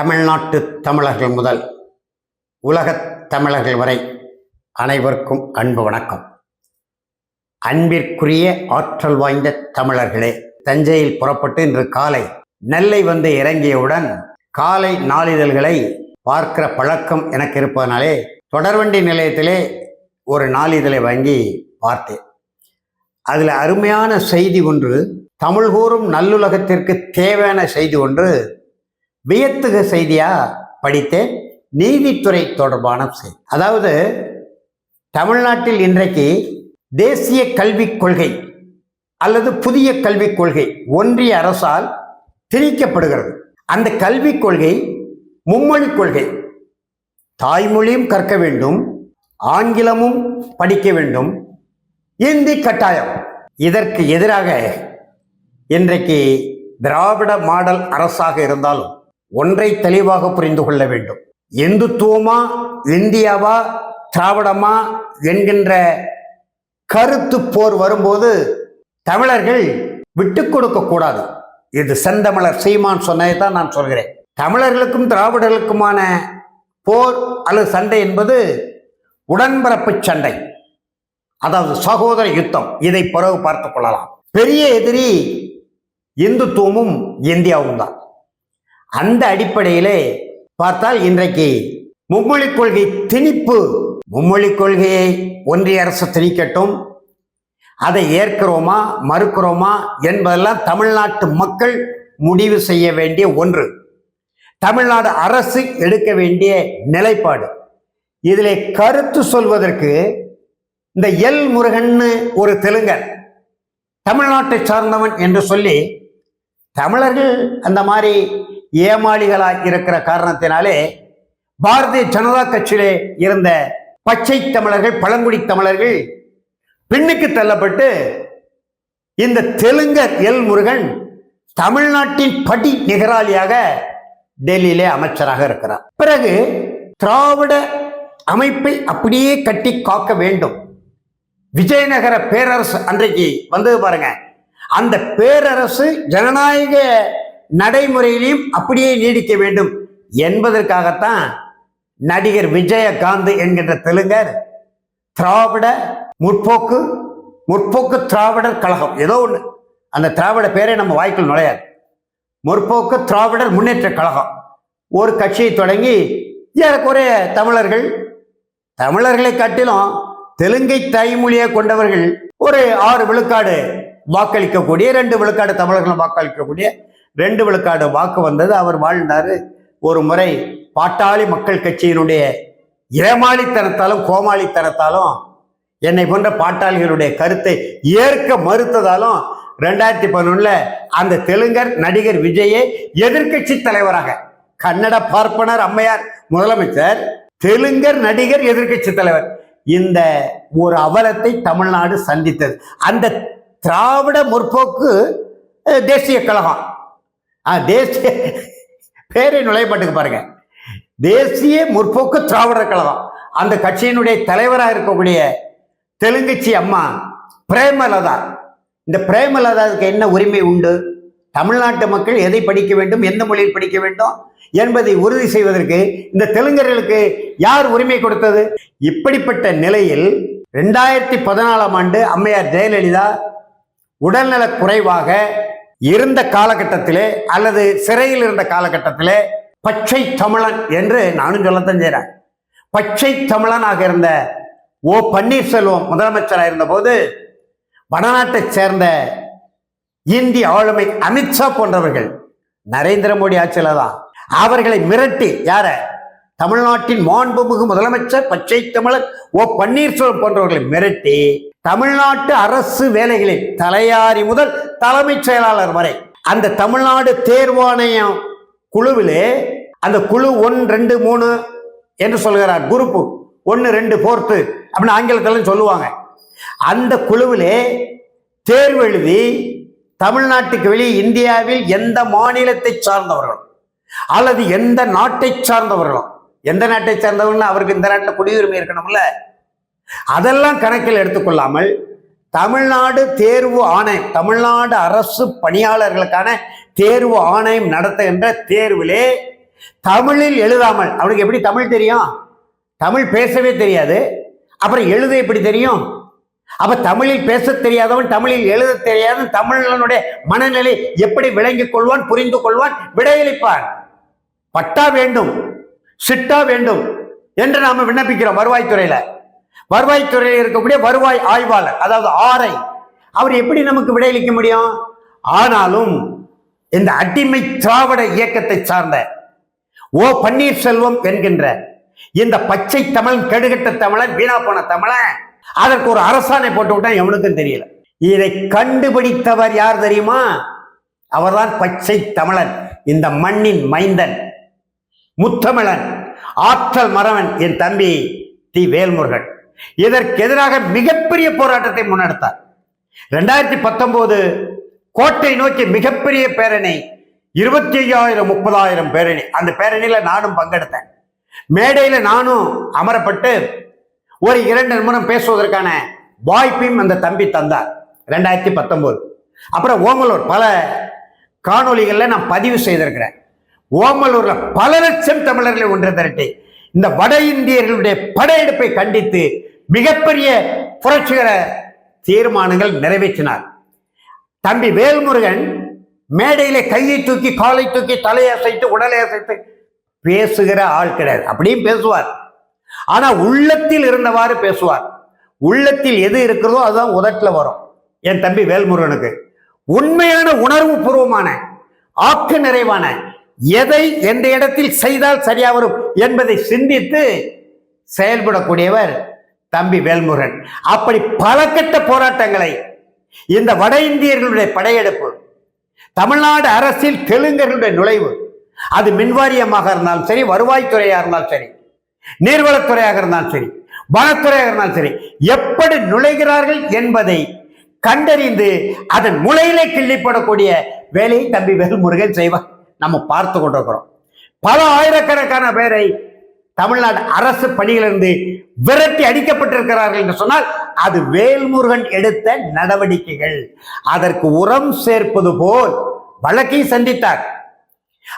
தமிழ்நாட்டு தமிழர்கள் முதல் உலகத் தமிழர்கள் வரை அனைவருக்கும் அன்பு வணக்கம். அன்பிற்குரிய ஆற்றல் வாய்ந்த தமிழர்களே தஞ்சையில் புறப்பட்டு இன்று காலை நெல்லை வந்து இறங்கியவுடன் காலை நாளிதழ்களை பார்க்கிற பழக்கம் எனக்கு இருப்பதனாலே தொடர்வண்டி நிலையத்திலே ஒரு நாளிதழை வாங்கி பார்த்தேன். அதில் அருமையான செய்தி ஒன்று தமிழ் கூறும் நல்லுலகத்திற்கு தேவையான செய்தி ஒன்று வியத்துக செய்தியா படித்தேன். நீதித்துறை தொடர்பான செய்தி. அதாவது தமிழ்நாட்டில் இன்றைக்கு தேசிய கல்விக் கொள்கை அல்லது புதிய கல்விக் கொள்கை ஒன்றிய அரசால் திணிக்கப்படுகிறது. அந்த கல்விக் கொள்கை மும்மொழிக் கொள்கை. தாய்மொழியும் கற்க வேண்டும் ஆங்கிலமும் படிக்க வேண்டும். இந்தி கட்டாயம். இதற்கு எதிராக இன்றைக்கு திராவிட மாடல் அரசாக இருந்தாலும் ஒன்றை தெளிவாக புரிந்து கொள்ள வேண்டும். இந்துத்துவமா இந்தியாவா திராவிடமா என்கின்ற கருத்து போர் வரும்போது தமிழர்கள் விட்டு கொடுக்க கூடாது. இது செந்தமிழர் சீமான் சொன்னதை தான் நான் சொல்கிறேன். தமிழர்களுக்கும் திராவிடர்களுக்குமான போர் அல்லது சண்டை என்பது உடன்பிறப்பு சண்டை. அதாவது சகோதர யுத்தம். இதை பிறகு பார்த்துக் கொள்ளலாம். பெரிய எதிரி இந்துத்துவமும் இந்தியாவும் தான் அந்த அடிப்படையிலே பார்த்தால் இன்றைக்கு மும்மொழி கொள்கை திணிப்பு மும்மொழி கொள்கையை ஒன்றிய அரசு திணிக்கட்டும். அதை ஏற்கிறோமா மறுக்கிறோமா என்பதெல்லாம் தமிழ்நாட்டு மக்கள் முடிவு செய்ய வேண்டிய ஒன்று. தமிழ்நாடு அரசு எடுக்க வேண்டிய நிலைப்பாடு. இதில் கருத்து சொல்வதற்கு இந்த எல் முருகன்னு ஒரு தெலுங்கர் தமிழ்நாட்டை சார்ந்தவன் என்று சொல்லி தமிழர்கள் அந்த மாதிரி ஏமாளிகளாக இருக்கிற காரணத்தினாலே பாரதிய ஜனதா கட்சியிலே இருந்த பச்சை தமிழர்கள் பழங்குடி தமிழர்கள் பெண்ணுக்கு தள்ளப்பட்டு இந்த தெலுங்கர் எல் முருகன் தமிழ்நாட்டின் படி நிகராளியாக டெல்லியிலே அமைச்சராக இருக்கிறார். பிறகு திராவிட அமைப்பை அப்படியே கட்டி காக்க வேண்டும். விஜயநகர பேரரசு அன்றைக்கு வந்தது பாருங்க. அந்த பேரரசு ஜனநாயக நடைமுறையிலையும் அப்படியே நீடிக்க வேண்டும் என்பதற்காகத்தான் நடிகர் விஜயகாந்த் என்கின்ற தெலுங்கர் திராவிட முற்போக்கு முற்போக்கு திராவிடர் கழகம். ஏதோ ஒன்று அந்த திராவிட பேரை நம்ம வாய்க்குள் நுழையாது. முற்போக்கு திராவிடர் முன்னேற்ற கழகம். ஒரு கட்சியை தொடங்கி ஏறக்குறைய தமிழர்கள் தமிழர்களை காட்டிலும் தெலுங்கை தாய்மொழியை கொண்டவர்கள் ஒரு ஆறு விழுக்காடு வாக்களிக்கக்கூடிய ரெண்டு விழுக்காடு தமிழர்கள் வாக்களிக்கக்கூடிய ரெண்டு விழுக்காடு வாக்கு வந்தது. அவர் வாழ்ந்தார். ஒரு முறை பாட்டாளி மக்கள் கட்சியினுடைய ஏமாளித்தனத்தாலும் கோமாளித்தனத்தாலும் என்னை போன்ற பாட்டாளிகளுடைய கருத்தை ஏற்க மறுத்ததாலும் ரெண்டாயிரத்தி பதினொன்னுல அந்த தெலுங்கர் நடிகர் விஜயை எதிர்க்கட்சி தலைவராக கன்னட பார்ப்பனர் அம்மையார் முதலமைச்சர் தெலுங்கர் நடிகர் எதிர்க்கட்சி தலைவர் இந்த ஒரு அவலத்தை தமிழ்நாடு சந்தித்தது. அந்த திராவிட முற்போக்கு தேசிய கழகம். ஆ, தேசிய பேரை நுழையப்பட்டுக்கு பாருங்க. தேசிய முற்போக்கு திராவிடர் கழகம். அந்த கட்சியினுடைய தலைவராக இருக்கக்கூடிய தெலுங்குச்சி அம்மா பிரேமலதா. இந்த பிரேமலதாவுக்கு என்ன உரிமை உண்டு? தமிழ்நாட்டு மக்கள் எதை படிக்க வேண்டும்? எந்த மொழியில் படிக்க வேண்டும்? என்பதை உறுதி செய்வதற்கு இந்த தெலுங்கர்களுக்கு யார் உரிமை கொடுத்தது? இப்படிப்பட்ட நிலையில் ரெண்டாயிரத்தி பதினாலாம் ஆண்டு அம்மையார் ஜெயலலிதா உடல்நலக் குறைவாக இருந்த காலகட்டத்திலே அல்லது சிறையில் இருந்த காலகட்டத்திலே பச்சை தமிழன் என்று நானும் சொல்லத்தான் செய்கிறேன் பச்சை தமிழனாக இருந்த ஓ பன்னீர்செல்வம் முதலமைச்சராக இருந்தபோது வடநாட்டைச் சேர்ந்த இந்திய ஆளுமை அமித்ஷா போன்றவர்கள் நரேந்திர மோடி ஆட்சியில் தான் அவர்களை மிரட்டி யார? தமிழ்நாட்டின் மாண்புமிகு முதலமைச்சர் பச்சை தமிழர் ஓ பன்னீர்செல்வம் போன்றவர்களை மிரட்டி தமிழ்நாட்டு அரசு வேலைகளில் தலையாரி முதல் தலைமைச் செயலாளர் வரை. அந்த தமிழ்நாடு தேர்வாணையம் குழுவிலே அந்த குழு ஒன் ரெண்டு மூணு என்று சொல்கிறார். குரூப்பு ஒன்று ரெண்டு ஃபோர்த்து அப்படின்னு ஆங்கிலத்தில் சொல்லுவாங்க. அந்த குழுவிலே தேர்வு எழுதி தமிழ்நாட்டுக்கு வெளியே இந்தியாவில் எந்த மாநிலத்தை சார்ந்தவர்களும் அல்லது எந்த நாட்டை சார்ந்தவர்களும் எந்த நாட்டை சார்ந்தவர்கள் அவருக்கு இந்த நாட்டில் குடியுரிமை இருக்கணும்ல? அதெல்லாம் கணக்கில் எடுத்துக்கொள்ளாமல் தமிழ்நாடு தேர்வு ஆணையம் தமிழ்நாடு அரசு பணியாளர்களுக்கான தேர்வு ஆணையம் நடத்துகின்ற தேர்விலே தமிழில் எழுதாமல் அவனுக்கு எப்படி தமிழ் தெரியும்? தமிழ் பேசவே தெரியாது. அப்புறம் எழுத எப்படி தெரியும்? அப்ப தமிழில் பேச தெரியாதவன் தமிழில் எழுத தெரியாதவன் தமிழனுடைய மனநிலை எப்படி விளங்கிக் கொள்வான் புரிந்து கொள்வான் விடையளிப்பான்? பட்டா வேண்டும் சிட்டா வேண்டும் என்று நாம விண்ணப்பிக்கிறோம் வருவாய்த்துறையில. வருவாய்த்துறையில் இருக்கக்கூடிய வருவாய் ஆய்வாளர் அதாவது ஆரை அவர் எப்படி நமக்கு விடையளிக்க முடியும்? ஆனாலும் இந்த அடிமை திராவிட இயக்கத்தை சார்ந்த ஓ பன்னீர்செல்வம் என்கின்ற இந்த பச்சை தமிழ் கெடுகட்ட தமிழன் வீணா போன தமிழன் அதற்கு ஒரு அரசாணை போட்டு விட்டா எவனுக்கும் தெரியல. இதை கண்டுபிடித்தவர் யார் தெரியுமா? அவர்தான் பச்சை தமிழன் இந்த மண்ணின் மைந்தன் முத்தமிழன் ஆற்றல் மறவன் என் தம்பி தி வேல்முருகன். இதற்கு எதிராக மிகப்பெரிய போராட்டத்தை முன்னெடுத்தார். ரெண்டாயிரத்தி பத்தொன்பது கோட்டை நோக்கி மிகப்பெரிய பேரணி இருபத்தி ஐயாயிரம் முப்பதாயிரம் பேரணி. அந்த பேரணியில நானும் பங்கெடுத்தேன். மேடையில நானும் அமரப்பட்டு ஒரு இரண்டு நிமிடம் பேசுவதற்கான வாய்ப்பையும் அந்த தம்பி தந்தார் ரெண்டாயிரத்தி பத்தொன்பது அப்புறம் ஓமலூர் பல காணொலிகளில் நான் பதிவு செய்திருக்கிறேன். ஓமலூர்ல பல லட்சம் தமிழர்களை ஒன்று திரட்டி இந்த வட இந்தியர்களுடைய படையெடுப்பை கண்டித்து மிகப்பெரிய புரட்சிகர தீர்மானங்கள் நிறைவேற்றினார். தம்பி வேல்முருகன் மேடையில கையை தூக்கி காலை தூக்கி தலையை அசைத்து உடலை அசைத்து பேசுகிற ஆள் கிடையாது. அப்படியும் பேசுவார். ஆனா உள்ளத்தில் இருந்தவாறு பேசுவார். உள்ளத்தில் எது இருக்கிறதோ அதுதான் உதட்டில் வரும். என் தம்பி வேல்முருகனுக்கு. உண்மையான உணர்வு பூர்வமான ஆக்க நிறைவான எதை எந்த இடத்தில் செய்தால் சரியா வரும் என்பதை சிந்தித்து செயல்படக்கூடியவர் தம்பி வேல்முருகன். அப்படி பல கட்ட போராட்டங்களை இந்த வட இந்தியர்களுடைய படையெடுப்பு தமிழ்நாடு அரசில் தெலுங்கர்களுடைய நுழைவு அது மின்வாரியமாக இருந்தாலும் சரி வருவாய்த்துறையாக இருந்தாலும் சரி நீர்வளத்துறையாக இருந்தாலும் சரி வனத்துறையாக இருந்தாலும் சரி எப்படி நுழைகிறார்கள் என்பதை கண்டறிந்து அதன் முளையிலே கிள்ளிப்படக்கூடிய வேலையை தம்பி வேல்முருகன் செய்வார். நம்ம பார்த்து கொண்டிருக்கிறோம். பல ஆயிரக்கணக்கான பேரை தமிழ்நாடு அரசு பணியிலிருந்து விரட்டி அடிக்கப்பட்டிருக்கிறார்கள் என்று சொன்னால் அது வேல்முருகன் எடுத்த நடவடிக்கைகள். அதற்கு உரம் சேர்ப்பது போல் வழக்கை சந்தித்தார்.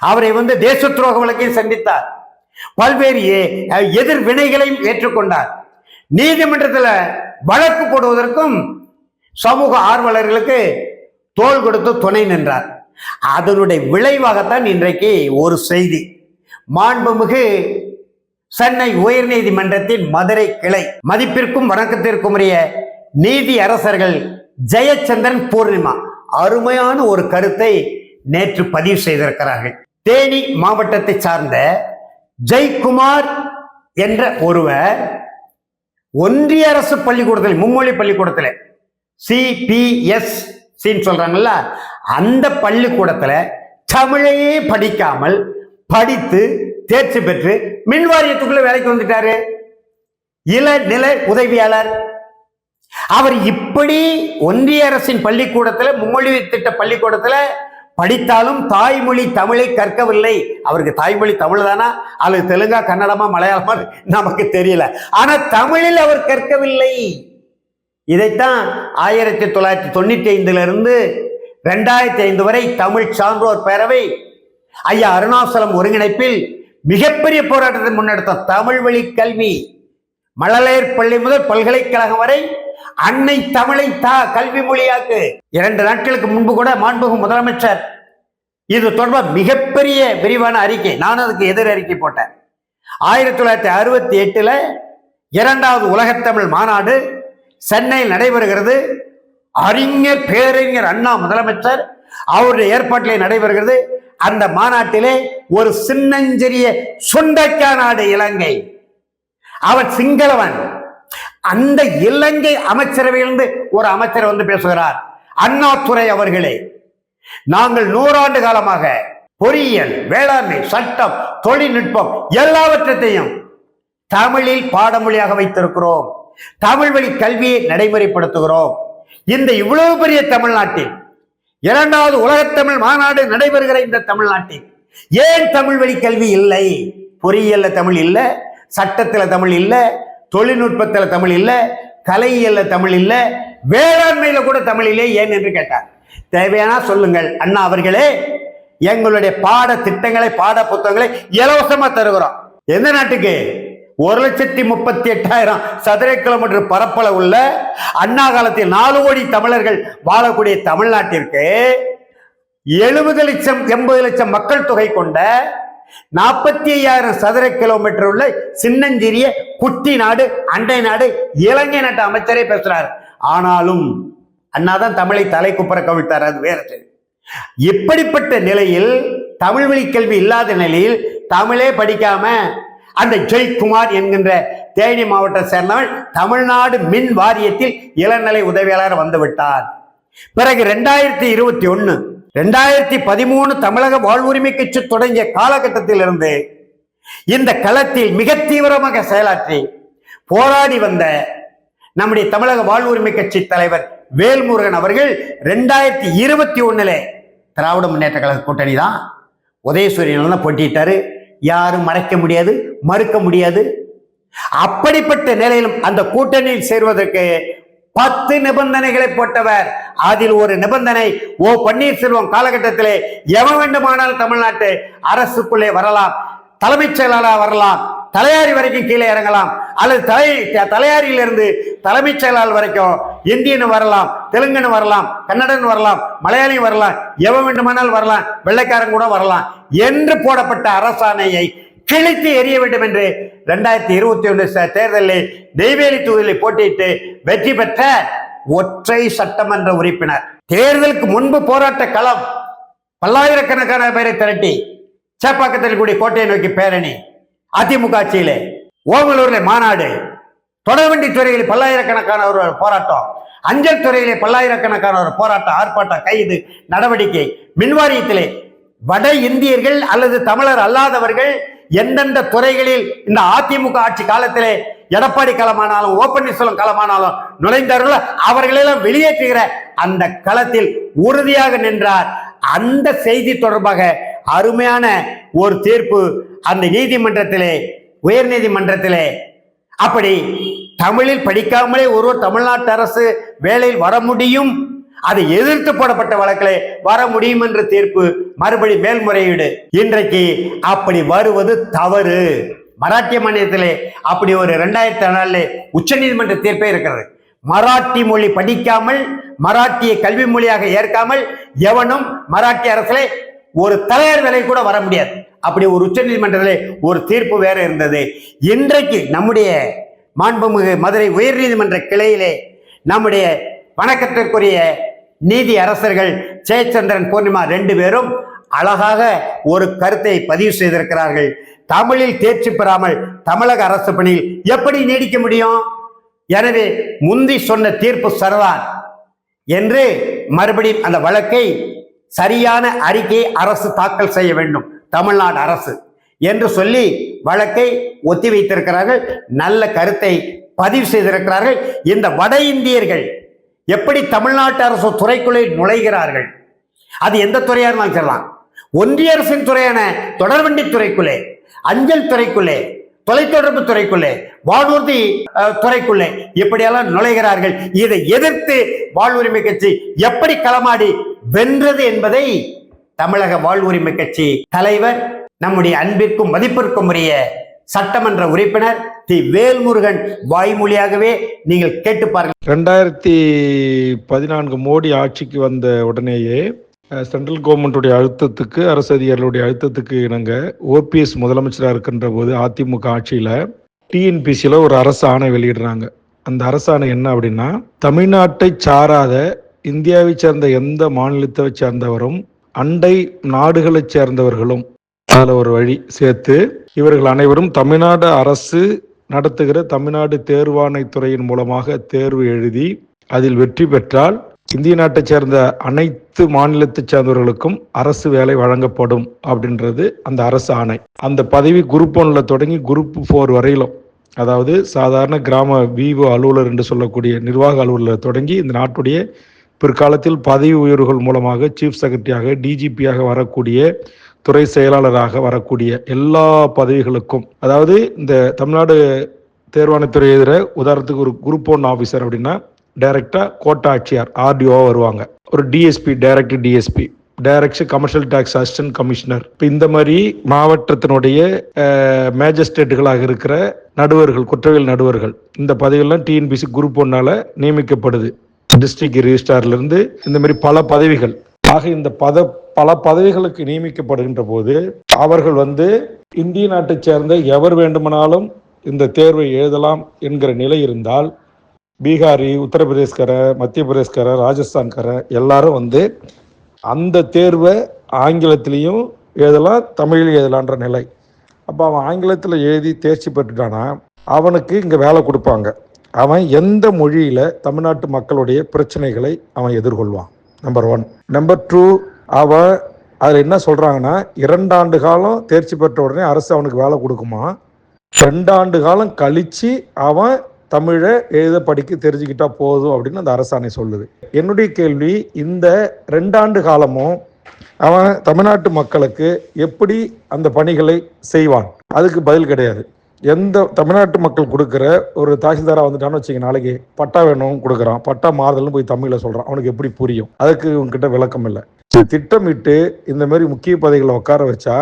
அவரை வந்து தேச துரோக வழக்கையும் சந்தித்தார். பல்வேறு எதிர்வினைகளையும் ஏற்றுக்கொண்டார். நீதிமன்றத்தில் வழக்கு போடுவதற்கும் சமூக ஆர்வலர்களுக்கு தோள் கொடுத்து துணை நின்றார். அதனுடைய விளைவாகத்தான் இன்றைக்கு ஒரு செய்தி. மாண்புமிகு சென்னை உயர்நீதிமன்றத்தின் மதுரை கிளை. மதிப்பிற்கும் வணக்கத்திற்கும் உரிய நீதி அரசர்கள் ஜெயச்சந்திரன் பூர்ணிமா. அருமையான ஒரு கருத்தை நேற்று பதிவு செய்திருக்கிறார்கள். தேனி மாவட்டத்தை சார்ந்த ஜெய்குமார் என்ற ஒருவர் ஒன்றிய அரசு பள்ளிக்கூடத்தில் மும்மொழி பள்ளிக்கூடத்தில் சிபிஎஸ் சின்னு சொல்றாங்கல்ல அந்த பள்ளிக்கூடத்தில் தமிழையே படிக்காமல் படித்து தேர்ச்சி பெற்று மின் வாரியத்துக்குள்ள வேலைக்கு வந்துட்டாரு. இளநிலை உதவியாளர். அவர் இப்படி ஒன்றிய அரசின் பள்ளிக்கூடத்தில் மும்மொழி திட்ட பள்ளிக்கூடத்தில் படித்தாலும் தாய்மொழி தமிழை கற்கவில்லை. அவருக்கு தாய்மொழி தமிழ் தானா? அல்லது தெலுங்கா கன்னடமா மலையாளமா? நமக்கு தெரியல. ஆனா தமிழில் அவர் கற்கவில்லை. இதைத்தான் ஆயிரத்தி தொள்ளாயிரத்தி தொண்ணூத்தி ஐந்துல இருந்து ரெண்டாயிரத்தி ஐந்து வரை தமிழ் சான்றோர் பேரவை ஐயா அருணாசலம் ஒருங்கிணைப்பில் மிகப்பெரிய போராட்டத்தை முன்னெடுத்தோம் தமிழ் வழி கல்வி. மழலையர் பள்ளி முதல் பல்கலைக்கழகம் வரை அன்னை தமிழை தா கல்வி மொழியாக்கு. இரண்டு நாட்களுக்கு முன்பு கூட மாண்புகு முதலமைச்சர். இது தொடர்பாக மிகப்பெரிய விரிவான அறிக்கை. நான் அதுக்கு எதிர் அறிக்கை போட்டேன். ஆயிரத்தி தொள்ளாயிரத்தி அறுபத்தி எட்டில் இரண்டாவது உலகத்தமிழ் மாநாடு சென்னையில் நடைபெறுகிறது. அறிஞர் பேரறிஞர் அண்ணா முதலமைச்சர் அவருடைய ஏற்பாட்டிலே நடைபெறுகிறது. அந்த மாநாட்டிலே ஒரு சின்னஞ்சிறிய சுண்டைக்கா நாடு இலங்கை. அவன் சிங்களவன். அந்த இலங்கை அமைச்சரவையிலிருந்து ஒரு அமைச்சர் வந்து பேசுகிறார். அண்ணாதுரை அவர்களே நாங்கள் நூறாண்டு காலமாக பொறியியல் வேளாண்மை சட்டம் தொழில்நுட்பம் எல்லாவற்றத்தையும் தமிழில் பாடமொழியாக வைத்திருக்கிறோம். தமிழ் வழி கல்வியை நடைமுறைப்படுத்துகிறோம். இந்த இவ்வளவு பெரிய தமிழ்நாட்டில் இரண்டாவது உலகத்தமிழ் மாநாடு நடைபெறுகிற இந்த தமிழ்நாட்டில். ஏன் தமிழ் வழி கல்வி இல்லை? பொறியியல்ல தமிழ் இல்ல சட்டத்துல தமிழ் இல்ல தொழில்நுட்பத்துல தமிழ் இல்ல கலையியல்ல தமிழ் இல்ல வேளாண்மையில கூட தமிழ் ஏன் என்று கேட்டார். தேவையானா சொல்லுங்கள். அண்ணா அவர்களே எங்களுடைய பாட திட்டங்களை பாட புத்தகங்களை இலவசமா தருகிறோம். எந்த நாட்டுக்கு? ஒரு லட்சத்தி முப்பத்தி எட்டாயிரம் சதுர கிலோமீட்டர் பரப்பளவுள்ள அண்ணா காலத்தில் நாலு கோடி தமிழர்கள் வாழக்கூடிய தமிழ்நாட்டிற்கு எழுபது லட்சம் எண்பது லட்சம் மக்கள் தொகை கொண்ட நாற்பத்தி ஐயாயிரம் சதுர கிலோமீட்டர் உள்ள சின்னஞ்சிறிய குட்டி நாடு அண்டை நாடு இலங்கை நாட்டு அமைச்சரே பேசுறார். ஆனாலும் அண்ணாதான் தமிழை தலை குப்புற கவிழ்த்தார் அது வேற இப்படிப்பட்ட நிலையில் தமிழ் வழி கல்வி இல்லாத நிலையில் தமிழே படிக்காம அந்த ஜெய்குமார் என்கின்ற தேனி மாவட்டம் சேர்ந்தவன் தமிழ்நாடு மின் வாரியத்தில் இளநிலை உதவியாளர் வந்துவிட்டார். பிறகு ரெண்டாயிரத்தி இருபத்தி ஒன்னு ரெண்டாயிரத்தி பதிமூணு தமிழக வாழ்வுரிமை கட்சி தொடங்கிய காலகட்டத்திலிருந்து இந்த களத்தில் மிக தீவிரமாக செயலாற்றி போராடி வந்த நம்முடைய தமிழக வாழ்வுரிமை கட்சி தலைவர் வேல்முருகன் அவர்கள் ரெண்டாயிரத்தி இருபத்தி ஒன்னுல திராவிட முன்னேற்ற கழக கூட்டணி தான் உதயசூரியன் போட்டிட்டாரு யாரும் மறைக்க முடியாது மறுக்க முடியாது. அப்படிப்பட்ட நிலையிலும் அந்த கூட்டணியில் சேர்வதற்கு பத்து நிபந்தனைகளை போட்டவர். அதில் ஒரு நிபந்தனை ஓ பன்னீர்செல்வம் காலகட்டத்திலே எவன் வேண்டுமானால் தமிழ்நாட்டு அரசுக்குள்ளே வரலாம் தலைமைச் செயலாளர் வரலாம். தலையாரி வரைக்கும் கீழே இறங்கலாம். அல்லது தலை தலையாரியிலிருந்து தலைமைச் செயலாளர் வரைக்கும் இந்தியன் வரலாம் தெலுங்குன்னு வரலாம் கன்னடன் வரலாம் மலையாளி வரலாம் எவன் வேண்டுமானால் வரலாம் வெள்ளைக்காரன் கூட வரலாம் என்று போடப்பட்ட அரசாணையை கிழித்து எறிய வேண்டும் என்று ரெண்டாயிரத்தி இருபத்தி ஒன்று தேர்தலில் நெய்வேலி தொகுதியில் போட்டியிட்டு வெற்றி பெற்ற ஒற்றை சட்டமன்ற உறுப்பினர். தேர்தலுக்கு முன்பு போராட்ட களம் பல்லாயிரக்கணக்கான பேரை திரட்டி சேப்பாக்கத்தில் கூடிய கோட்டையை நோக்கி பேரணி. அதிமுக ஆட்சியிலே ஓமலூர்ல மாநாடு தொடர்வண்டி துறையில் பல்லாயிரக்கணக்கான ஒரு போராட்டம் அஞ்சல் துறையிலே பல்லாயிரக்கணக்கான ஒரு போராட்டம் ஆர்ப்பாட்டம் கைது நடவடிக்கை மின்வாரியத்திலே வட இந்தியர்கள் அல்லது தமிழர் அல்லாதவர்கள் எந்தெந்த துறைகளில் இந்த அதிமுக ஆட்சி காலத்திலே எடப்பாடி களமானாலும் ஓ பன்னீர்செல்வம் களமானாலும் நுழைந்தார்களோ அவர்களெல்லாம் வெளியேற்றுகிற அந்த களத்தில் உறுதியாக நின்றார். அந்த செய்தி தொடர்பாக அருமையான ஒரு தீர்ப்பு அந்த நீதிமன்றத்திலே உயர் நீதிமன்றத்திலே அப்படி தமிழில் படிக்காமலே ஒருவர் தமிழ்நாட்டு அரசு வேலையில் வர முடியும்? அதை எதிர்த்து போடப்பட்ட வழக்கிலே வர முடியும் என்ற தீர்ப்பு மறுபடி மேல்முறையீடு. இன்றைக்கு அப்படி வருவது தவறு. மராட்டிய மாநிலத்திலே அப்படி ஒரு ரெண்டாயிரத்தி நாலு உச்ச நீதிமன்ற தீர்ப்பே இருக்கிறது. மராட்டி மொழி படிக்காமல் மராட்டிய கல்வி மொழியாக ஏற்காமல் எவனும் மராட்டிய அரசிலே ஒரு தலைவர் வேலை கூட வர முடியாது. அப்படி ஒரு உச்ச நீதிமன்றத்திலே ஒரு தீர்ப்பு வேற இருந்தது. இன்றைக்கு நம்முடைய மாண்புமிகு மதுரை உயர்நீதிமன்ற கிளையிலே நம்முடைய வணக்கத்திற்குரிய நீதி அரசர்கள் ஜெயச்சந்திரன் பூர்ணிமா ரெண்டு பேரும் அழகாக ஒரு கருத்தை பதிவு செய்திருக்கிறார்கள். தமிழில் தேர்ச்சி பெறாமல் தமிழக அரசு பணியில் எப்படி நீடிக்க முடியும்? எனவே முந்தி சொன்ன தீர்ப்பு சரதான் என்று மறுபடியும் அந்த வழக்கை சரியான அறிக்கையை அரசு தாக்கல் செய்ய வேண்டும். தமிழ்நாடு அரசு என்று சொல்லி வழக்கை ஒத்தி வைத்திருக்கிறார்கள். நல்ல கருத்தை பதிவு செய்திருக்கிறார்கள். இந்த வட இந்தியர்கள் எப்படி தமிழ்நாட்டு அரசு துறைக்குள்ளே நுழைகிறார்கள்? அது எந்த துறையாக இருந்தாலும் சொல்லலாம். ஒன்றிய அரசின் துறையான தொடர்வண்டி துறைக்குள்ளே அஞ்சல் துறைக்குள்ளே தொலைத்தொடர்பு துறைக்குள்ளே வானூர்தி துறைக்குள்ளே இப்படியெல்லாம் நுழைகிறார்கள். இதை எதிர்த்து வாழ்வுரிமை கட்சி எப்படி களமாடி வென்றது என்பதை தமிழக வாழ்வுரிமை கட்சி தலைவர் நம்முடைய அன்பிற்கும் மதிப்பிற்கும் உரிய சட்டமன்ற உறுப்பினர் தி வேல்முருகன் வாய்மொழியாகவே நீங்கள் கேட்டு பாருங்கள். ரெண்டாயிரத்தி பதினான்கு மோடி ஆட்சிக்கு வந்த உடனேயே சென்ட்ரல் கவர்மெண்ட்டுடைய அழுத்தத்துக்கு அரசு அதிகாரிகளுடைய அழுத்தத்துக்கு இணங்க ஓபிஎஸ் முதலமைச்சராக இருக்கின்ற போது அதிமுக ஆட்சியில் டிஎன்பிசியில் ஒரு அரசு ஆணை வெளியிடுறாங்க. அந்த அரசாணை என்ன அப்படின்னா தமிழ்நாட்டை சாராத இந்தியாவை சேர்ந்த எந்த மாநிலத்தை சேர்ந்தவரும் அண்டை நாடுகளைச் சேர்ந்தவர்களும் அதில் ஒரு வழி சேர்த்து இவர்கள் அனைவரும் தமிழ்நாடு அரசு நடத்துகிற தமிழ்நாடு தேர்வாணைத்துறையின் மூலமாக தேர்வு எழுதி அதில் வெற்றி பெற்றால் இந்திய நாட்டைச் சேர்ந்த அனைத்து மாநிலத்தைச் சேர்ந்தவர்களுக்கும் அரசு வேலை வழங்கப்படும் அப்படின்றது அந்த அரசு ஆணை. அந்த பதவி குரூப் ஒன்ல தொடங்கி குரூப் ஃபோர் வரையிலும் அதாவது சாதாரண கிராம விஓ அலுவலர் என்று சொல்லக்கூடிய நிர்வாக அலுவலர் தொடங்கி இந்த நாட்டுடைய பிற்காலத்தில் பதவி உயர்வுகள் மூலமாக சீஃப் செக்ரட்டரியாக டிஜிபியாக வரக்கூடிய துறை செயலாளராக வரக்கூடிய எல்லா பதவிகளுக்கும் அதாவது இந்த தமிழ்நாடு தேர்வாணைத்துறை எதிர உதாரணத்துக்கு ஒரு குரூப் ஒன் ஆஃபீஸர் அப்படின்னா டைரக்டா கோட்டா ஆட்சியார் ஆர்டிஓவாக வருவாங்க. ஒரு DSP direct DSP direction commercial tax assistant commissioner இப்போ இந்த மாதிரி மாவட்டத்தினுடைய மேஜிஸ்ட்ரேட்டுகளாக இருக்கிற நடுவர்கள் குற்றவியல் நடுவர்கள் இந்த பதவிகள்லாம் டிஎன்பிசி குரூப் ஒன்னால் நியமிக்கப்படுது. டிஸ்ட்ரிக்ட் ரிஜிஸ்டார்லேருந்து இந்த மாதிரி பல பதவிகள். ஆக இந்த பத பல பதவிகளுக்கு நியமிக்கப்படுகின்ற போது அவர்கள் வந்து இந்திய நாட்டைச் சேர்ந்த எவர் வேண்டுமானாலும் இந்த தேர்வை எழுதலாம் என்கிற நிலை இருந்தால் பீகாரி உத்தரப்பிரதேஷ்கர மத்திய பிரதேஷ்கர ராஜஸ்தான்கார எல்லாரும் வந்து அந்த தேர்வை ஆங்கிலத்திலையும் எழுதலாம் தமிழில் எழுதலான்ற நிலை. அப்போ அவன் ஆங்கிலத்தில் எழுதி தேர்ச்சி பெற்றுட்டானா அவனுக்கு இங்கே வேலை கொடுப்பாங்க. அவன் எந்த மொழியில் தமிழ்நாட்டு மக்களுடைய பிரச்சனைகளை அவன் எதிர்கொள்வான்? நம்பர் ஒன் நம்பர் டூ அவன் அதில் என்ன சொல்கிறாங்கன்னா இரண்டாண்டு காலம் தேர்ச்சி பெற்ற உடனே அரசு அவனுக்கு வேலை கொடுக்குமா? ரெண்டாண்டு காலம் கழித்து அவன் தமிழை எழுத படிக்க தெரிஞ்சுக்கிட்டா போதும் அப்படின்னு அந்த அரசாணை சொல்லுது. என்னுடைய கேள்வி இந்த ரெண்டாண்டு காலமும் அவன் தமிழ்நாட்டு மக்களுக்கு எப்படி அந்த பணிகளை செய்வான்? அதுக்கு பதில் கிடையாது. எந்த தமிழ்நாட்டு மக்கள் கொடுக்குற ஒரு தாசில்தாரா வந்துட்டான்னு வச்சுக்க நாளைக்கு பட்டா வேணும் கொடுக்குறான். பட்டா மாறுதல்னு போய் தமிழில் சொல்றான். அவனுக்கு எப்படி புரியும்? அதுக்கு உங்ககிட்ட விளக்கம் இல்லை. திட்டமிட்டு இந்த மாதிரி முக்கிய பதவிகளை உட்கார வச்சா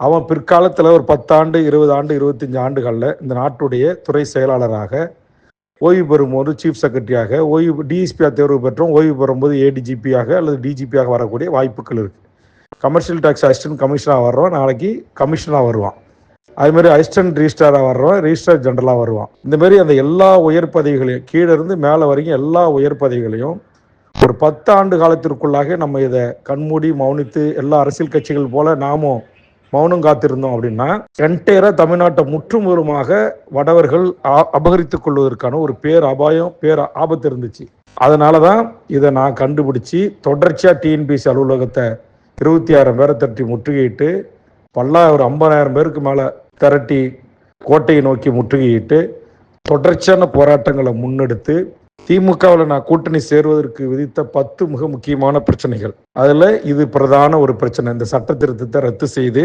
அவன் பிற்காலத்தில் ஒரு பத்தாண்டு இருபது ஆண்டு இருபத்தஞ்சு ஆண்டுகளில் இந்த நாட்டுடைய துறை செயலாளராக ஓய்வு பெறும்போது சீஃப் செக்ரட்டரியாக ஓய்வு டிஎஸ்பியாக தேர்வு பெற்றோம். ஓய்வு பெறும்போது ஏடிஜிபியாக அல்லது டிஜிபியாக வரக்கூடிய வாய்ப்புகள் இருக்கு. கமர்ஷியல் டாக்ஸ் அசிஸ்டன்ட் கமிஷனாக வர்றோம் நாளைக்கு கமிஷனாக வருவான். அது மாதிரி அசிஸ்டன்ட் ரிஜிஸ்டாராக வர்றவன் ரிஜிஸ்டர் ஜெனரலாக வருவான். இந்த மாதிரி அந்த எல்லா உயர் பதவிகளையும் கீழே இருந்து மேலே வரைக்கும் எல்லா உயர் பதவிகளையும் ஒரு பத்து ஆண்டு காலத்திற்குள்ளாக நம்ம இதை கண்மூடி மௌனித்து எல்லா அரசியல் கட்சிகள் போல நாமும் மௌனம் காத்திருந்தோம் அப்படின்னா என்டையராக தமிழ்நாட்டை முற்றுமுறுமாக வடவர்கள் அபகரித்துக் கொள்வதற்கான ஒரு பேர் அபாயம் பேர் ஆபத்து இருந்துச்சு. அதனால தான் இதை நான் கண்டுபிடிச்சி தொடர்ச்சியாக டிஎன்பிசி அலுவலகத்தை இருபத்தி ஆயிரம் பேரை தட்டி முற்றுகையிட்டு பல்லா ஒரு ஐம்பதாயிரம் பேருக்கு மேலே திரட்டி கோட்டையை நோக்கி முற்றுகையிட்டு தொடர்ச்சியான போராட்டங்களை முன்னெடுத்து திமுகவில் நான் கூட்டணி சேருவதற்கு விதித்த பத்து மிக முக்கியமான பிரச்சனைகள். அதில் இது பிரதான ஒரு பிரச்சனை. இந்த சட்ட திருத்தத்தை ரத்து செய்து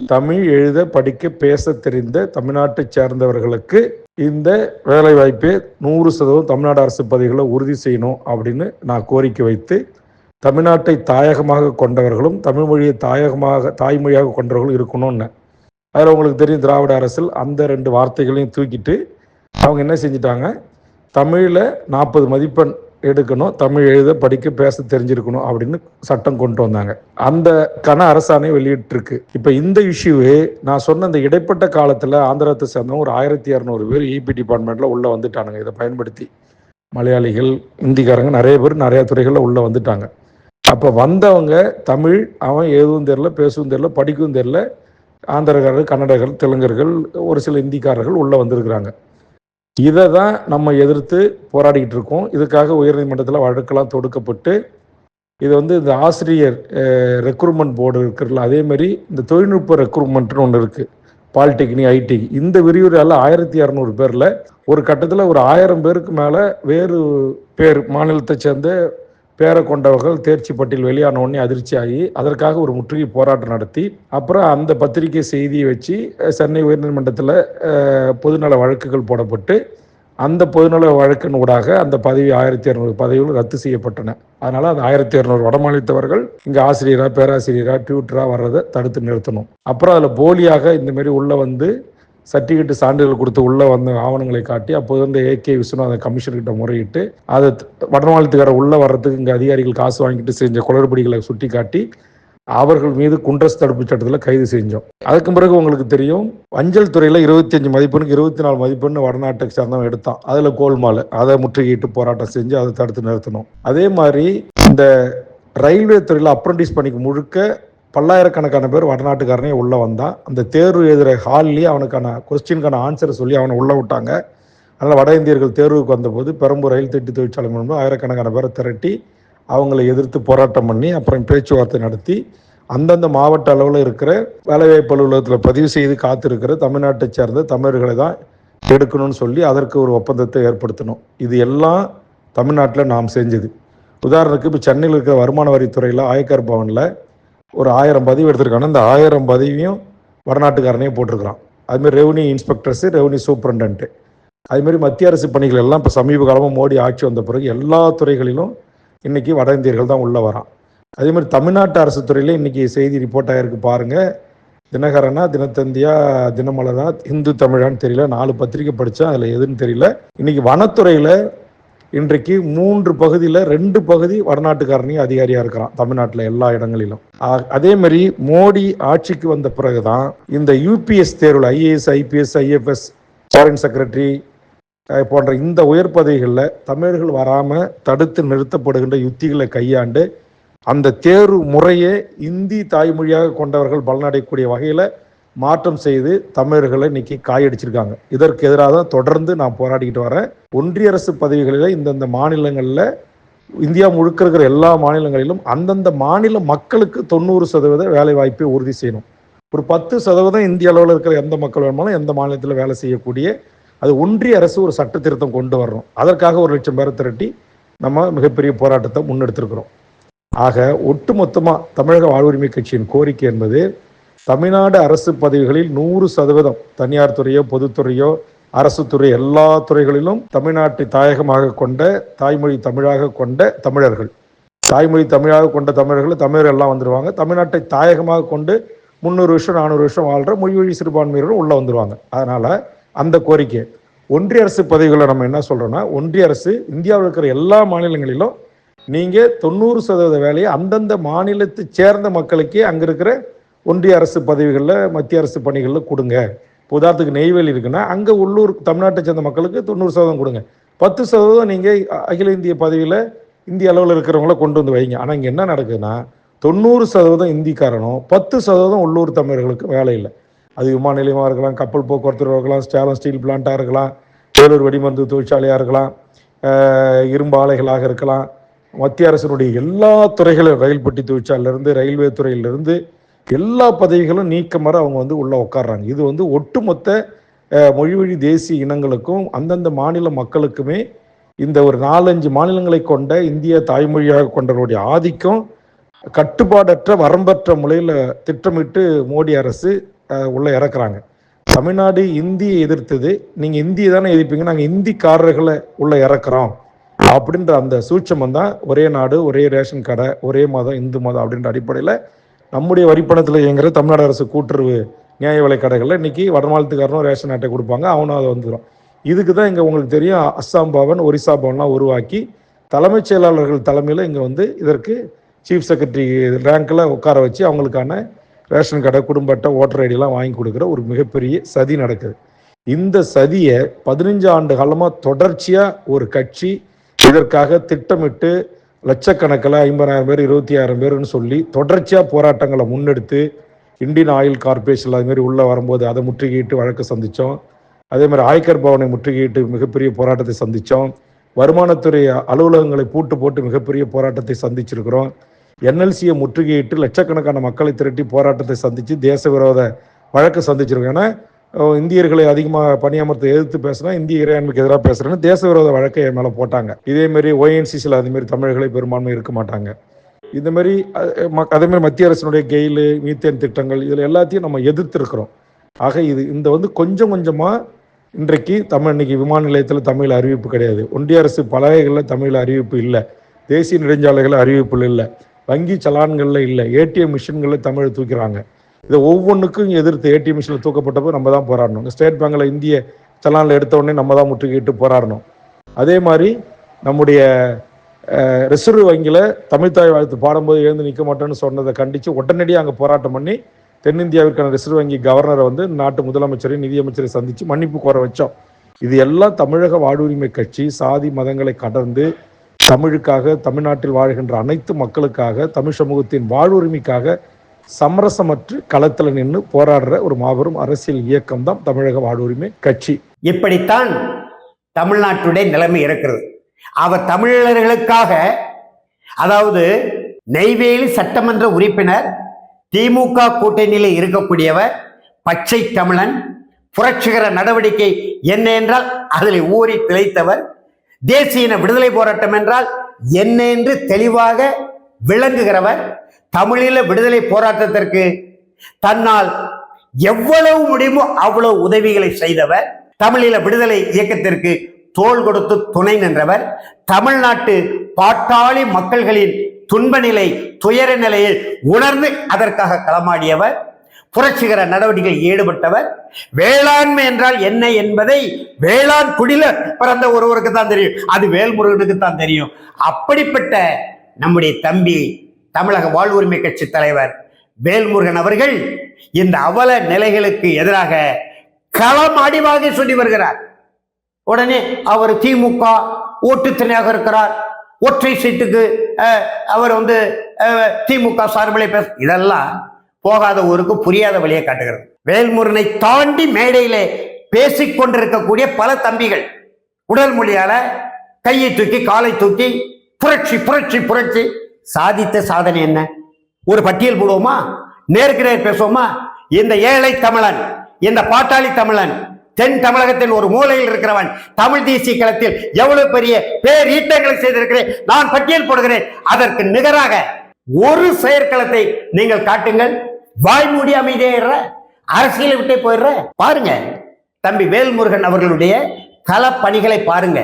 தமிழ் எழுத படிக்க பேச தெரிந்த தமிழ்நாட்டை சேர்ந்தவர்களுக்கு இந்த வேலை வாய்ப்பை நூறு சதவீதம் தமிழ்நாடு அரசு பதவிகளை உறுதி செய்யணும் அப்படின்னு நான் கோரிக்கை வைத்து தமிழ்நாட்டை தாயகமாக கொண்டவர்களும் தமிழ் மொழியை தாயகமாக தாய்மொழியாக கொண்டவர்களும் இருக்கணும்னு. அதில் உங்களுக்கு தெரியும் திராவிட அரசில் அந்த ரெண்டு வார்த்தைகளையும் தூக்கிட்டு அவங்க என்ன செஞ்சிட்டாங்க? தமிழில் நாற்பது மதிப்பெண் எடுக்கணும் தமிழ் எழுத படிக்க பேச தெரிஞ்சிருக்கணும் அப்படின்னு சட்டம் கொண்டு வந்தாங்க. அந்த கன அரசாணை வெளியிட்டிருக்கு. இப்போ இந்த இஷ்யூவே நான் சொன்ன இந்த இடைப்பட்ட காலத்தில் ஆந்திரத்தை சேர்ந்தவங்க ஒரு ஆயிரத்தி இரநூறு பேர் இபி டிபார்ட்மெண்ட்டில் உள்ளே வந்துட்டானுங்க. இதை பயன்படுத்தி மலையாளிகள் இந்திக்காரங்க நிறைய பேர் நிறைய துறைகளில் உள்ளே வந்துட்டாங்க. அப்போ வந்தவங்க தமிழ் அவன் எழுதவும் தெரில பேசவும் தெரில படிக்கவும் தெரில ஆந்திரக்காரர்கள் கன்னடர்கள் தெலுங்கர்கள் ஒரு சில இந்திக்காரர்கள் உள்ளே வந்திருக்கிறாங்க. இதை தான் நம்ம எதிர்த்து போராடிக்கிட்டு இருக்கோம். இதுக்காக உயர்நீதிமன்றத்தில் வழக்கெல்லாம் தொடுக்கப்பட்டு இது வந்து இந்த ஆசிரியர் ரெக்ரூட்மெண்ட் போர்டு இருக்கிறதுல அதே மாதிரி இந்த தொழில்நுட்ப ரெக்ரூட்மெண்ட்னு ஒன்று இருக்குது பாலிடெக்னிக் ஐடி இந்த விரிவுரையால் ஆயிரத்தி இரநூறு பேரில் ஒரு கட்டத்தில் ஒரு ஆயிரம் பேருக்கு மேலே வேறு பேர் மாநிலத்தை சேர்ந்த பேரை கொண்டவர்கள் தேர்ச்சி பட்டியல் வெளியான உடனே அதிர்ச்சி ஆகி அதற்காக ஒரு முற்றுகை போராட்டம் நடத்தி அப்புறம் அந்த பத்திரிகை செய்தியை வச்சு சென்னை உயர்நீதிமன்றத்தில் பொதுநல வழக்குகள் போடப்பட்டு அந்த பொதுநல வழக்கின் ஊடாக அந்த பதவி ஆயிரத்தி இரநூறு பதவிகள் ரத்து செய்யப்பட்டன. அதனால அந்த ஆயிரத்தி இரநூறு வடமாநிலத்தவர்கள் இங்கே ஆசிரியரா பேராசிரியரா டியூட்டரா வர்றதை தடுத்து நிறுத்தணும். அப்புறம் அதில் போலியாக இந்த மாதிரி உள்ள வந்து சர்டிஃபிகேட் சான்றிதழ் கொடுத்து உள்ள வந்த ஆவணங்களை காட்டி அப்போது வந்து ஏகே விஸ்வநாதன் கமிஷன்கிட்ட முறையிட்டு அதை வடமாநிலத்துக்கார உள்ள வர்றதுக்கு இங்கே அதிகாரிகள் காசு வாங்கிட்டு செஞ்ச குளறுபடிகளை சுட்டி காட்டி அவர்கள் மீது குண்டஸ் தடுப்பு சட்டத்தில் கைது செஞ்சோம். அதுக்கு பிறகு உங்களுக்கு தெரியும் அஞ்சல் துறையில் இருபத்தி அஞ்சு மதிப்பெண்ணுக்கு இருபத்தி நாலு மதிப்பெண்ணு வடநாட்டை சேர்ந்தவன் எடுத்தான். அதில் கோல்மால். அதை முற்றுகையிட்டு போராட்டம் செஞ்சு அதை தடுத்து நிறுத்தணும் அதே மாதிரி இந்த ரயில்வே துறையில் அப்ரண்டிஸ் பணிக்கு முழுக்க பல்லாயிரக்கணக்கான பேர் வடநாட்டுக்காரனே உள்ளே வந்தான் அந்த தேர்வு எழுதுகிற ஹால்லேயே அவனுக்கான கொஸ்டினுக்கான ஆன்சரை சொல்லி அவனை உள்ளே விட்டாங்க. அதனால் வட இந்தியர்கள் தேர்வுக்கு வந்தபோது பெரம்பூர் ரயில் திட்டு தொழிற்சாலை மூலமாக ஆயிரக்கணக்கான பேரை திரட்டி அவங்களை எதிர்த்து போராட்டம் பண்ணி அப்புறம் பேச்சுவார்த்தை நடத்தி அந்தந்த மாவட்ட அளவில் இருக்கிற வேலைவாய்ப்பு அலுவலகத்தில் பதிவு செய்து காத்திருக்கிற தமிழ்நாட்டை சேர்ந்த தமிழர்களை தான் எடுக்கணும்னு சொல்லி அதற்கு ஒரு ஒப்பந்தத்தை ஏற்படுத்தணும். இது எல்லாம் தமிழ்நாட்டில் நாம் செஞ்சது. உதாரணத்துக்கு இப்போ சென்னையில் இருக்கிற வருமான வரித்துறையில் ஆயக்கர் பவனில் ஒரு ஆயிரம் பதிவு எடுத்திருக்காங்கன்னா அந்த ஆயிரம் பதிவையும் வடநாட்டுக்காரனே போட்டிருக்கிறான். அதுமாதிரி ரெவன்யூ இன்ஸ்பெக்டர்ஸு ரெவன்யூ சூப்பரண்டன்ட்டு அதுமாரி மத்திய அரசு பணிகள் எல்லாம் இப்போ சமீப காலமாக மோடி ஆட்சி வந்த பிறகு எல்லா துறைகளிலும் இன்றைக்கி வட இந்தியர்கள் தான் உள்ளே வரான். அதேமாதிரி தமிழ்நாட்டு அரசு துறையில் இன்றைக்கி செய்தி ரிப்போர்ட் ஆகிருக்கு பாருங்கள் தினகரனா தினத்தந்தியா தினமலரா இந்து தமிழான்னு தெரியல நாலு பத்திரிக்கை படித்தேன் அதில் எதுன்னு தெரியல. இன்றைக்கி வனத்துறையில் இன்றைக்கு மூன்று பகுதியில் ரெண்டு பகுதி வடநாட்டுக்காரனையும் அதிகாரியாக இருக்கிறான் தமிழ்நாட்டில் எல்லா இடங்களிலும். அதே மாதிரி மோடி ஆட்சிக்கு வந்த பிறகுதான் இந்த யூபிஎஸ் தேர்வில் IAS IPS IFS foreign secretary போன்ற இந்த உயர் பதவிகளில் தமிழர்கள் வராமல் தடுத்து நிறுத்தப்படுகின்ற யுத்திகளை கையாண்டு அந்த தேர்வு முறையே இந்தி தாய்மொழியாக கொண்டவர்கள் பலனடையக்கூடிய வகையில் மாற்றம் செய்து தமிழர்களை இன்னைக்கு காயடிச்சிருக்காங்க. இதற்கு எதிராக தான் தொடர்ந்து நான் போராடிக்கிட்டு வரேன். ஒன்றிய அரசு பதவிகளில் இந்தந்த மாநிலங்களில் இந்தியா முழுக்க இருக்கிற எல்லா மாநிலங்களிலும் அந்தந்த மாநில மக்களுக்கு தொண்ணூறு சதவீத வேலை வாய்ப்பை உறுதி செய்யணும். ஒரு பத்து சதவீதம் இந்திய அளவில் இருக்கிற எந்த மக்கள் வேணுமாலும் எந்த மாநிலத்தில் வேலை செய்யக்கூடிய அது ஒன்றிய அரசு ஒரு சட்ட திருத்தம் கொண்டு வரணும். அதற்காக ஒரு லட்சம் பேரை திரட்டி நம்ம மிகப்பெரிய போராட்டத்தை முன்னெடுத்திருக்கிறோம். ஆக ஒட்டுமொத்தமாக தமிழக வாழ்வுரிமை கட்சியின் கோரிக்கை என்பது தமிழ்நாடு அரசு பதவிகளில் நூறு சதவீதம் தனியார் துறையோ பொதுத்துறையோ அரசு துறை எல்லா துறைகளிலும் தமிழ்நாட்டை தாயகமாக கொண்ட தாய்மொழி தமிழாக கொண்ட தமிழர்கள். தாய்மொழி தமிழாக கொண்ட தமிழர்கள் தமிழர் எல்லாம் வந்துடுவாங்க தமிழ்நாட்டை தாயகமாக கொண்டு முந்நூறு வருஷம் நானூறு வருஷம் வாழ்கிற மொழி வழி சிறுபான்மையினரும் உள்ள வந்துருவாங்க. அதனால் அந்த கோரிக்கை. ஒன்றிய அரசு பதவிகளை நம்ம என்ன சொல்கிறோன்னா ஒன்றிய அரசு இந்தியாவில் இருக்கிற எல்லா மாநிலங்களிலும் நீங்கள் தொண்ணூறு சதவீத வேலையை அந்தந்த மாநிலத்தை சேர்ந்த மக்களுக்கே அங்கே இருக்கிற ஒன்றிய அரசு பதவிகளில் மத்திய அரசு பணிகளில் கொடுங்க. இப்போ உதாரணத்துக்கு நெய்வேலி இருக்குன்னா அங்கே உள்ளூர் தமிழ்நாட்டை சேர்ந்த மக்களுக்கு தொண்ணூறு சதவீதம் கொடுங்க. பத்து சதவீதம் நீங்கள் அகில இந்திய பதவியில் இந்திய அளவில் இருக்கிறவங்கள கொண்டு வந்து வைங்க. ஆனால் இங்கே என்ன நடக்குதுன்னா தொண்ணூறு சதவீதம் இந்திக்காரனும் பத்து சதவீதம் உள்ளூர் தமிழர்களுக்கு வேலை இல்லை. அது விமான நிலையமாக இருக்கலாம் கப்பல் போக்குவரத்து இருக்கலாம் ஸ்டேலம் ஸ்டீல் பிளான்ட்டாக இருக்கலாம் வேலூர் வெடிமருந்து தொழிற்சாலையாக இருக்கலாம் இரும்பு ஆலைகளாக இருக்கலாம். மத்திய அரசினுடைய எல்லா துறைகளும் ரயில் பெட்டி தொழிற்சாலையிலிருந்து ரயில்வே துறையிலிருந்து எல்லா பதவிகளும் நீக்கமர அவங்க வந்து உள்ள உட்கார்றாங்க இது வந்து ஒட்டுமொத்த மொழிவழி தேசிய இனங்களுக்கும் அந்தந்த மாநில மக்களுக்குமே இந்த ஒரு நாலஞ்சு மாநிலங்களை கொண்ட இந்திய தாய்மொழியாக கொண்டவர்களுடைய ஆதிக்கம் கட்டுப்பாடற்ற வரம்பற்ற முறையில் திட்டமிட்டு மோடி அரசு உள்ளே உள்ள இறக்குறாங்க. தமிழ்நாடு இந்தியை எதிர்த்தது நீங்கள் இந்தியை தானே எதிர்ப்பீங்க நாங்கள் இந்திக்காரர்களை உள்ள இறக்குறோம். அப்படின்ற அந்த சூட்சமம் தான் ஒரே நாடு ஒரே ரேஷன் கடை ஒரே மதம் இந்து மதம் அப்படின்ற அடிப்படையில் நம்முடைய வரிப்பணத்தில் இயங்குற தமிழ்நாடு அரசு கூட்டுறவு நியாய விலை கடைகளில் இன்றைக்கி வடமாநிலத்துக்காரனும் ரேஷன் அட்டை கொடுப்பாங்க அவனும் அதை வந்துடும் இதுக்கு தான் இங்கே உங்களுக்கு தெரியும் அஸ்ஸாம் பவன் ஒரிசா பவன்லாம் உருவாக்கி தலைமைச் செயலாளர்கள் தலைமையில் இங்கே வந்து இதற்கு சீஃப் செக்ரட்டரி ரேங்க்கில் உட்கார வச்சு அவங்களுக்கான ரேஷன் கடை குடும்ப அட்டை ஓட்டர் ஐடியெலாம் வாங்கி கொடுக்குற ஒரு மிகப்பெரிய சதி நடக்குது. இந்த சதியை பதினஞ்சு ஆண்டு காலமாக தொடர்ச்சியாக ஒரு கட்சி இதற்காக திட்டமிட்டு லட்சக்கணக்கில் ஐம்பதாயிரம் பேர் இருபத்தி ஆயிரம் பேர்னு சொல்லி தொடர்ச்சியாக போராட்டங்களை முன்னெடுத்து இந்தியன் ஆயில் கார்பரேஷன் அதுமாரி உள்ளே வரும்போது அதை முற்றுகையிட்டு வழக்கு சந்தித்தோம். அதே மாதிரி ஆய்கர் பவனை முற்றுகையிட்டு மிகப்பெரிய போராட்டத்தை சந்தித்தோம். வருமானத்துறை அலுவலகங்களை பூட்டு போட்டு மிகப்பெரிய போராட்டத்தை சந்திச்சிருக்கிறோம். என்எல்சியை முற்றுகையிட்டு லட்சக்கணக்கான மக்களை திரட்டி போராட்டத்தை சந்தித்து தேச விரோத வழக்கு சந்திச்சிருக்கோம் ஏன்னா இந்தியர்களை அதிகமாக பணியமர்த்த எதிர்த்து பேசுனா இந்திய இறையாண்மைக்கு எதிராக பேசுறேன்னு தேச விரோத வழக்கை என் மேலே போட்டாங்க. இதே மாதிரி ஓஎன்சிசியில் அது மாதிரி தமிழர்களை பெரும்பான்மை இருக்க மாட்டாங்க. இந்த மாதிரி ம- அதே மாதிரி மத்திய அரசினுடைய கெயிலு மீத்தேன் திட்டங்கள் இதில் எல்லாத்தையும் நம்ம எதிர்த்திருக்கிறோம் ஆக இது இந்த வந்து கொஞ்சம் கொஞ்சமாக இன்றைக்கு தமிழ் இன்னைக்கு விமான நிலையத்தில் தமிழ் அறிவிப்பு கிடையாது. ஒன்றிய அரசு பலகைகளில் தமிழ் அறிவிப்பு இல்லை. தேசிய நெடுஞ்சாலைகள் அறிவிப்புகள் இல்லை. வங்கி சலான்களில் இல்லை. ஏடிஎம் மிஷின்களில் தமிழ் தூக்கிறாங்க. இதை ஒவ்வொன்றுக்கும் எதிர்த்து ஏடிஎம் மிஷினில் தூக்கப்பட்டப்போ நம்ம தான் போராடணும். ஸ்டேட் பேங்கில் இந்திய சலானில் எடுத்த உடனே நம்ம தான் முற்றுகையிட்டு போராடணும். அதே மாதிரி நம்முடைய ரிசர்வ் வங்கியில் தமிழ்தாய் வாழ்த்து பாடும்போது எழுந்து நிற்க மாட்டேன்னு சொன்னதை கண்டித்து உடனடியாக அங்கே போராட்டம் பண்ணி தென்னிந்தியாவிற்கான ரிசர்வ் வங்கி கவர்னரை வந்து நாட்டு முதலமைச்சரையும் நிதியமைச்சரை சந்தித்து மன்னிப்பு கோர வச்சோம். இது எல்லாம் தமிழக வாழ்வுரிமை கட்சி சாதி மதங்களை கடந்து தமிழுக்காக தமிழ்நாட்டில் வாழ்கின்ற அனைத்து மக்களுக்காக தமிழ் சமூகத்தின் வாழ்வுரிமைக்காக சமரசமற்று களத்தில் நின்று போராடுற ஒரு மாபெரும் அரசியல் இயக்கம் தான் தமிழக வாழ்வுரிமை கட்சி. இப்படித்தான் தமிழ்நாட்டுடைய நிலைமை இருக்கிறது. அவர் தமிழர்களுக்காக அதாவது நெய்வேலி சட்டமன்ற உறுப்பினர் திமுக கூட்டணியில் இருக்கக்கூடியவர் பச்சை தமிழன் புரட்சிகர நடவடிக்கை என்ன என்றால் அதில் ஊறி திளைத்தவர் தேசிய இன விடுதலை போராட்டம் என்றால் என்ன என்று தெளிவாக விளங்குகிறவர் தமிழீழ விடுதலை போராட்டத்திற்கு தன்னால் எவ்வளவு முடியுமோ அவ்வளவு உதவிகளை செய்தவர். தமிழீழ விடுதலை இயக்கத்திற்கு தோள் கொடுத்து துணை நின்றவர். தமிழ்நாட்டு பாட்டாளி மக்கள்களின் துன்ப நிலை துயர நிலையில் உணர்ந்து அதற்காக களமாடியவர். புரட்சிகர நடவடிக்கையில் ஈடுபட்டவர். வேளாண்மை என்றால் என்ன என்பதை வேளாண் குடில பிறந்த ஒருவருக்கு தான் தெரியும். அது வேல்முருகனுக்கு தான் தெரியும். அப்படிப்பட்ட நம்முடைய தம்பி தமிழக வாழ்வுரிமை கட்சி தலைவர் வேல்முருகன் அவர்கள் இந்த அவல நிலைகளுக்கு எதிராக களம் அடிவாக சொல்லி வருகிறார். உடனே அவர் திமுக ஓட்டுத்துணையாக இருக்கிறார். ஒற்றை சீட்டுக்கு அவர் வந்து திமுக சார்பிலே பேச இதெல்லாம் போகாத ஊருக்கு புரியாத வழியை காட்டுகிறது. வேல்முருகனை தாண்டி மேடையிலே பேசிக் கொண்டிருக்கக்கூடிய பல தம்பிகள் உடல் மொழியால கையை தூக்கி காலை தூக்கி புரட்சி புரட்சி புரட்சி சாதித்த சாதனை என்ன? ஒரு பட்டியல் போடுவோமா? நேருக்கு நேர் பேசுவோமா? இந்த ஏழை தமிழன் இந்த பாட்டாளி தமிழன் தென் தமிழகத்தின் ஒரு மூலையில் இருக்கிறவன் தமிழ் தேசிய களத்தில் எவ்வளவு பெரிய பேரீட்டங்களை செய்திருக்கிறேன் நான் பட்டியல் போடுகிறேன். அதற்கு நிகராக ஒரு செயற்களத்தை நீங்கள் காட்டுங்கள். வாய் மூடி அமைதியாயிடுற அரசியலை விட்டே போயிடுற. பாருங்க தம்பி வேல்முருகன் அவர்களுடைய களப்பணிகளை பாருங்க.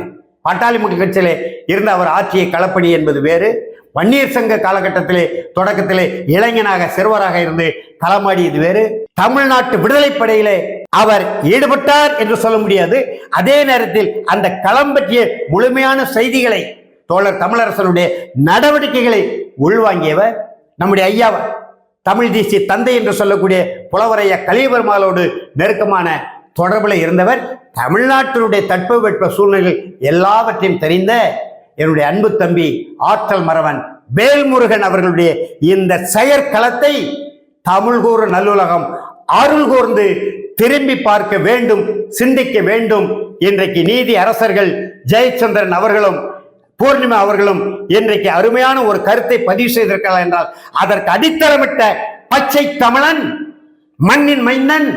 பாட்டாளி மக்கள் கட்சியில் இருந்த அவர் ஆற்றிய களப்பணி என்பது வேறு. வன்னியர் சங்க காலகட்டத்திலே தொடக்கத்திலே இளைஞனாக சிறுவராக இருந்து களமாடியது வேறு. தமிழ்நாட்டு விடுதலை படையிலே அவர் ஈடுபட்டார் என்று சொல்ல முடியாது. அதே நேரத்தில் அந்த களம் பற்றிய முழுமையான செய்திகளை தோழர் தமிழரசனுடைய நடவடிக்கைகளை உள்வாங்கியவர் நம்முடைய ஐயாவர். தமிழ் தேசிய தந்தை என்று சொல்லக்கூடிய புலவரைய கலியபெருமாளோடு நெருக்கமான தொடர்பில் இருந்தவர். தமிழ்நாட்டினுடைய தட்பவெட்ப சூழ்நிலைகள் எல்லாவற்றையும் தெரிந்த என்னுடைய அன்பு தம்பி ஆற்றல் மறவன் வேல்முருகன் அவர்களுடைய இந்த செயற்களத்தை தமிழ்கூறு நல்லுலகம் அருள் கூர்ந்து திரும்பி பார்க்க வேண்டும் சிந்திக்க வேண்டும். இன்றைக்கு நீதி அரசர்கள் ஜெயச்சந்திரன் அவர்களும் பூர்ணிமா அவர்களும் இன்றைக்கு அருமையான ஒரு கருத்தை பதிவு செய்திருக்கலாம் என்றால் அதற்கு அடித்தளமிட்ட பச்சை தமிழன் மண்ணின் மைந்தன்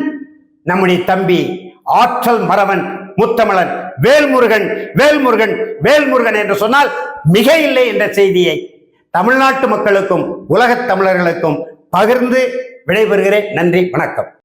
நம்முடைய தம்பி ஆற்றல் மறவன் முத்தமிழன் வேல்முருகன் வேல்முருகன் வேல்முருகன் என்று சொன்னால் மிக இல்லை என்ற செய்தியை தமிழ்நாட்டு மக்களுக்கும் உலகத் தமிழர்களுக்கும் பகிர்ந்து விடைபெறுகிறேன். நன்றி வணக்கம்.